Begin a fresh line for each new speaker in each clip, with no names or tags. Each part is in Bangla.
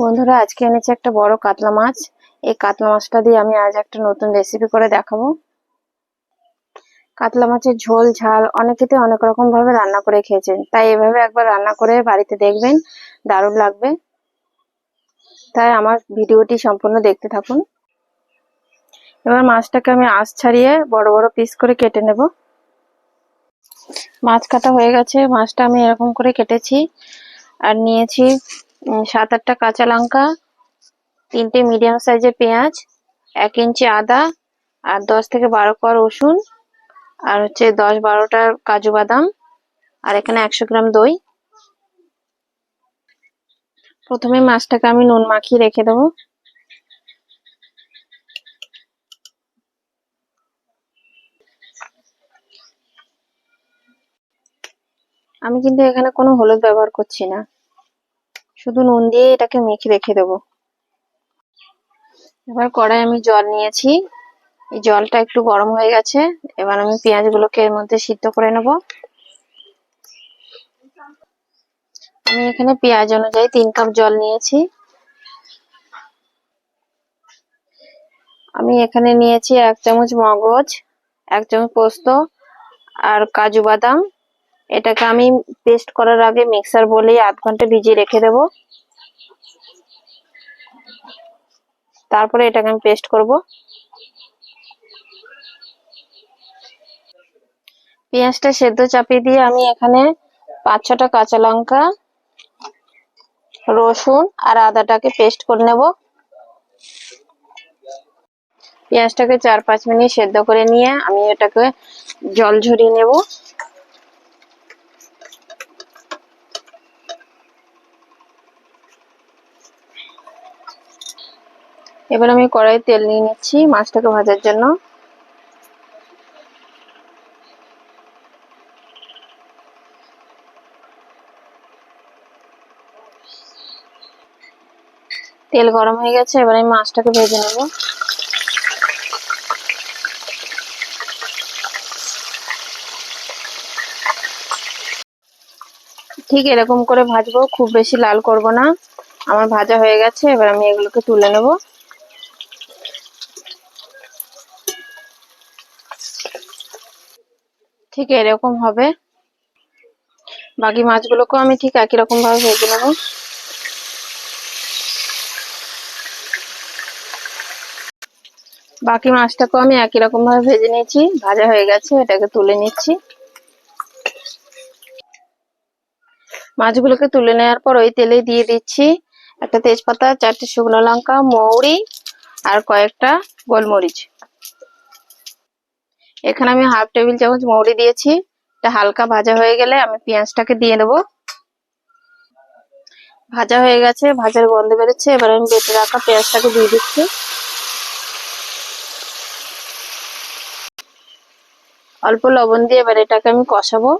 বন্ধুরা, আজকে এনেছি একটা বড় কাতলা মাছ। এই কাতলা মাছটা দিয়ে আমি আজ একটা নতুন রেসিপি করে দেখাবো। কাতলা মাছের ঝোল, ঝাল অনেকেতে অনেক রকম ভাবে রান্না করে খেয়েছেন। তাই এভাবে একবার রান্না করে বাড়িতে দেখবেন, দারুণ লাগবে। তাই আমার ভিডিওটি সম্পূর্ণ দেখতে থাকুন। এবার মাছটাকে আমি আঁশ ছাড়িয়ে বড় বড় পিস করে কেটে নেব। মাছ কাটা হয়ে গেছে, মাছটা আমি এরকম করে কেটেছি। আর নিয়েছি সাত আটটা কাঁচা লঙ্কা, তিনটে মিডিয়াম সাইজের পেঁয়াজ, এক ইঞ্চি আদা, আর দশ থেকে বারো কোয়া রসুন, আর হচ্ছে দশ বারোটা কাজু বাদাম, আর এখানে একশো গ্রাম দই। প্রথমে মাছটাকে আমি নুন মাখিয়ে রেখে দেবো। আমি কিন্তু এখানে কোনো হলুদ ব্যবহার করছি না। শুধু নুন দিয়ে এটাকে মেখে রেখে দেবো। এবার কড়াই আমি জল নিয়েছি। এই জলটা একটু গরম হয়ে গেছে। এবার আমি পেঁয়াজগুলোকে এর মধ্যে সিদ্ধ করে নেব। আমি এখানে পেঁয়াজ অনুযায়ী তিন কাপ জল নিয়েছি। আমি এখানে নিয়েছি এক চামচ মগজ, এক চামচ পোস্ত আর কাজু বাদাম। এটাকে আমি পেস্ট করার আগে মিক্সার বলে আধ ঘণ্টা ভিজিয়ে রেখে দেব। তারপরে এটাকে আমি পেস্ট করব। পেঁয়াজটা সেদ্ধ চাপিয়ে দিয়ে আমি এখানে পাঁচ ছটা কাঁচা লঙ্কা, রসুন আর আদাটাকে পেস্ট করে নেব। পেঁয়াজটাকে চার পাঁচ মিনিট সেদ্ধ করে নিয়ে আমি এটাকে জল ঝরিয়ে নেব। এবার আমি কড়াই তেল নিয়ে নিচ্ছি মাছটাকে ভাজার জন্য। তেল গরম হয়ে গেছে, এবার আমি মাছটাকে ভেজে নেব। ঠিক এরকম করে ভাজবো, খুব বেশি লাল করব না। আমার ভাজা হয়ে গেছে, এবার আমি এগুলোকে তুলে নেব। ঠিক এরকম হবে। বাকি মাছগুলোকেও আমি ঠিক একই রকম ভাবে ভেজে নেব। বাকি মাছটাকেও আমি একই রকম ভাবে ভেজে নিয়েছি, ভাজা হয়ে গেছে, এটাকে তুলে নিচ্ছি। মাছগুলোকে তুলে নেওয়ার পর ওই তেলে দিয়ে দিচ্ছি একটা তেজপাতা, চারটে শুকনো লঙ্কা, মৌরি আর কয়েকটা গোলমরিচ। এখানে আমি হাফ টেবিল চামচ মৌরি দিয়েছি। এটা হালকা ভাজা হয়ে গেলে আমি পেঁয়াজটাকে দিয়ে দেবো। ভাজা হয়ে গেছে, ভাজার গন্ধ বেরোচ্ছে। এবার আমি বেটে রাখা পেঁয়াজটাকে দিয়ে দিচ্ছি। অল্প লবণ দিয়ে এবার এটাকে আমি কষাবো।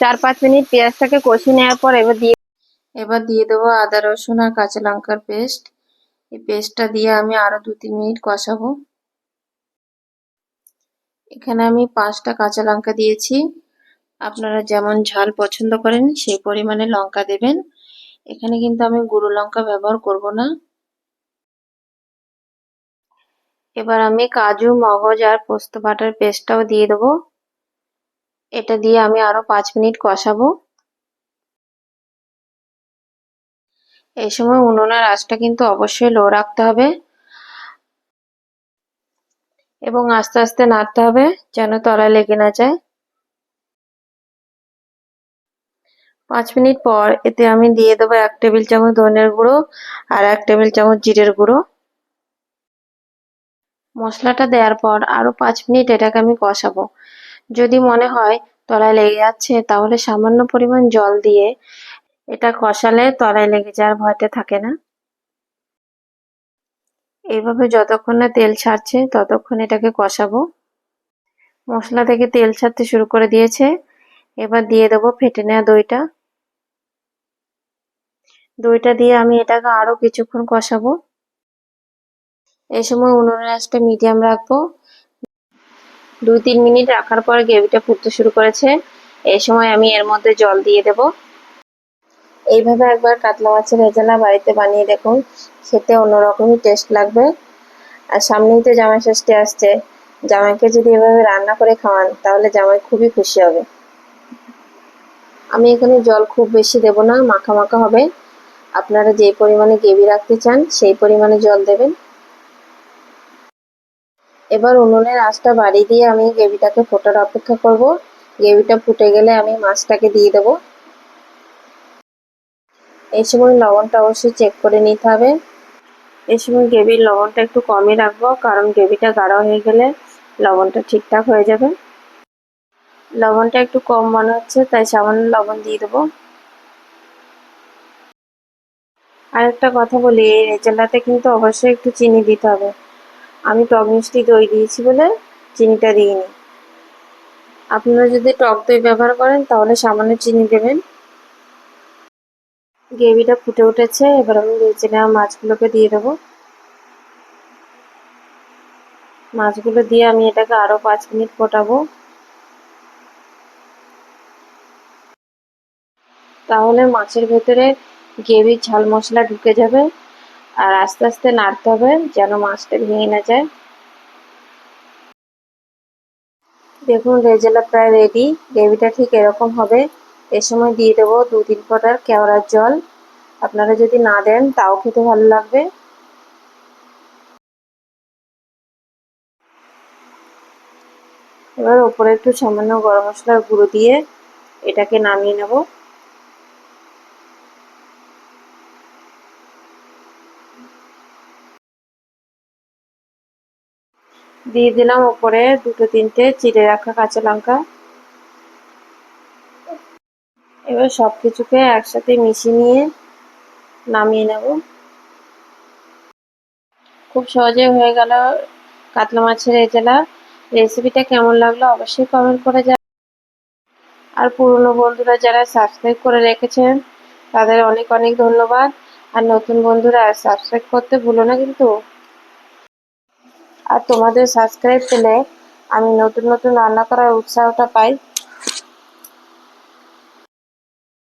চার পাঁচ মিনিট পেঁয়াজটাকে কষিয়ে নেওয়ার পর এবার দিয়ে এবার দিয়ে দেবো আদা, রসুন আর কাঁচা লঙ্কার পেস্ট। এই পেস্টটা দিয়ে আমি আরও দু তিন মিনিট কষাবো। এখানে আমি পাঁচটা কাঁচা লঙ্কা দিয়েছি। আপনারা যেমন ঝাল পছন্দ করেন, সেই পরিমাণে লঙ্কা দেবেন। এখানে কিন্তু আমি গুঁড়ো লঙ্কা ব্যবহার করব না। এবার আমি কাজু, মগজ আর পোস্ত বাটার পেস্টটাও দিয়ে দেবো। এটা দিয়ে আমি আরও পাঁচ মিনিট কষাবো। এই সময় উনুনের আঁচটা কিন্তু অবশ্যই লো রাখতে হবে। এবং আস্তে আস্তে নাড়তে হবে যেন তলায় লেগে না যায়। পাঁচ মিনিট পর এতে আমি দিয়ে দেবো এক টেবিল চামচ ধনের গুঁড়ো আর এক টেবিল চামচ জিরের গুঁড়ো। মশলাটা দেওয়ার পর আরও পাঁচ মিনিট এটাকে আমি কষাবো। যদি মনে হয় তলায় লেগে যাচ্ছে তাহলে সামান্য পরিমাণ জল দিয়ে এটা কষালে তলায় লেগে যাওয়ার ভয়টা থাকে না। এইভাবে যতক্ষণ না তেল ছাড়ছে, ততক্ষণ এটাকে কষাবো। মশলা থেকে তেল ছাড়তে শুরু করে দিয়েছে। এবার দিয়ে দেবো ফেটে নেওয়া দইটা। দইটা দিয়ে আমি এটাকে আরও কিছুক্ষণ কষাবো। এই সময় উনুনের আঁচটা মিডিয়াম রাখব। দুই তিন মিনিট রাখার পর গ্রেভিটা ফুটতে শুরু করেছে। এই সময় আমি এর মধ্যে জল দিয়ে দেব। এইভাবে একবার কাতলা মাছের রেজালা বাড়িতে বানিয়ে দেখুন। খেতে অন্যরকমই টেস্ট লাগবে। আর সামনেই তো জামাই ষষ্ঠী আসছে। জামাইকে যদি এভাবে রান্না করে খাওয়ান, তাহলে জামাই খুবই খুশি হবে। আমি এখানে জল খুব বেশি দেব না, মাখা মাখা হবে। আপনারা যে পরিমাণে গ্রেভি রাখতে চান, সেই পরিমাণে জল দেবেন। এবার উনুনের আঁচটা বাড়িয়ে দিয়ে আমি গ্রেভিটাকে ফোটার অপেক্ষা করব। গ্রেভিটা ফুটে গেলে আমি মাছটাকে দিয়ে দেব। এই সময় লবণটা অবশ্যই চেক করে নিতে হবে। এই সময় গ্রেভির লবণটা একটু কমই রাখব, কারণ গ্রেভিটা গাঢ় হয়ে গেলে লবণটা ঠিকঠাক হয়ে যাবে। লবণটা একটু কম মনে হচ্ছে, তাই সামান্য লবণ দিয়ে দেবো। আরেকটা কথা বলি, এই রেজালাতে কিন্তু অবশ্যই একটু চিনি দিতে হবে। আমি টক মিষ্টি দই দিয়েছি বলে চিনিটা দিইনি। আপনারা যদি টক দই ব্যবহার করেন, তাহলে সামান্য চিনি দেবেন। গ্রেভিটা ফুটে উঠেছে, এবার আমি ভেজে নেওয়া মাছগুলোকে দিয়ে দেবো। মাছগুলো দিয়ে আমি এটাকে আরও পাঁচ মিনিট ফোটাবো। তাহলে মাছের ভেতরে গ্রেভির ঝাল মশলা ঢুকে যাবে আর আস্তে আস্তে নাড়তে হবে যেন মাছটা ভেঙে না যায়। দেখুন রেজালা প্রায় রেডি গ্রেভিটা ঠিক এরকম হবে। এ সময় দিয়ে দেবো দু তিন ফোটার কেওড়ার জল। আপনারা যদি না দেন, তাও খেতে ভালো লাগবে। এবার ওপরে একটু সামান্য গরম মশলার গুঁড়ো দিয়ে এটাকে নামিয়ে নেব। দিয়ে দিলাম ওপরে দুটো তিনটে চিড়ে রাখা কাঁচা লঙ্কা। এবার সব কিছুকে একসাথে মিশিয়ে নিয়ে নামিয়ে নেব। খুব সহজে হয়ে গেল কাতলা মাছের রেজালা রেসিপিটা কেমন লাগল অবশ্যই কমেন্ট করে যা আর পুরনো বন্ধুরা যারা সাবস্ক্রাইব করে রেখেছেন, তাদের অনেক অনেক ধন্যবাদ। আর নতুন বন্ধুরা সাবস্ক্রাইব করতে ভুলো না কিন্তু। আর তোমাদের সাবস্ক্রাইব পেলে আমি নতুন নতুন রান্না করার উৎসাহটা পাই।